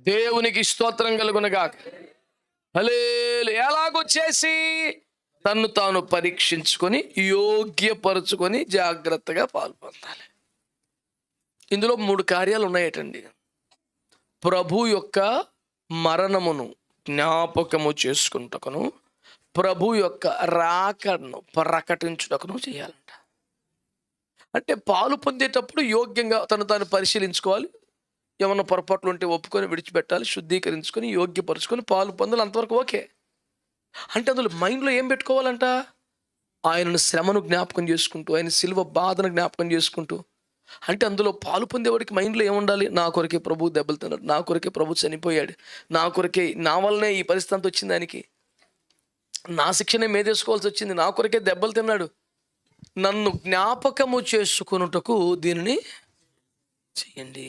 దేవునికి స్తోత్రం కలుగునగా హలేలు ఎలాగొచ్చేసి తన్ను తాను పరీక్షించుకొని యోగ్యపరుచుకొని జాగ్రత్తగా పాల్పొందాలి. ఇందులో మూడు కార్యాలు ఉన్నాయటండి. ప్రభు యొక్క మరణమును జ్ఞాపకము చేసుకుంటకును ప్రభు యొక్క రాకను ప్రకటించుటకును చేయాలంట. అంటే పాలు పొందేటప్పుడు యోగ్యంగా తను తాను పరిశీలించుకోవాలి ఏమన్నా పొరపాట్లు ఉంటే ఒప్పుకొని విడిచిపెట్టాలి శుద్ధీకరించుకొని యోగ్యపరుచుకొని పాలు పొందాలి అంతవరకు ఓకే. అంటే అందులో మైండ్లో ఏం పెట్టుకోవాలంట? ఆయనను శ్రమను జ్ఞాపకం చేసుకుంటూ ఆయన సిల్వ బాధను జ్ఞాపకం చేసుకుంటూ అంటే అందులో పాలు పొందేవాడికి మైండ్లో ఏముండాలి నా కొరకే ప్రభు దెబ్బలు తిన్నాడు నా కొరకే ప్రభు చనిపోయాడు నా కొరకే నా వల్లనే ఈ పరిస్థితి అంతా వచ్చింది ఆయనకి. నా శిక్షనే మేదేసుకోవాల్సి వచ్చింది నా కొరకే దెబ్బలు తిన్నాడు. నన్ను జ్ఞాపకము చేసుకున్నటకు దీనిని చెయ్యండి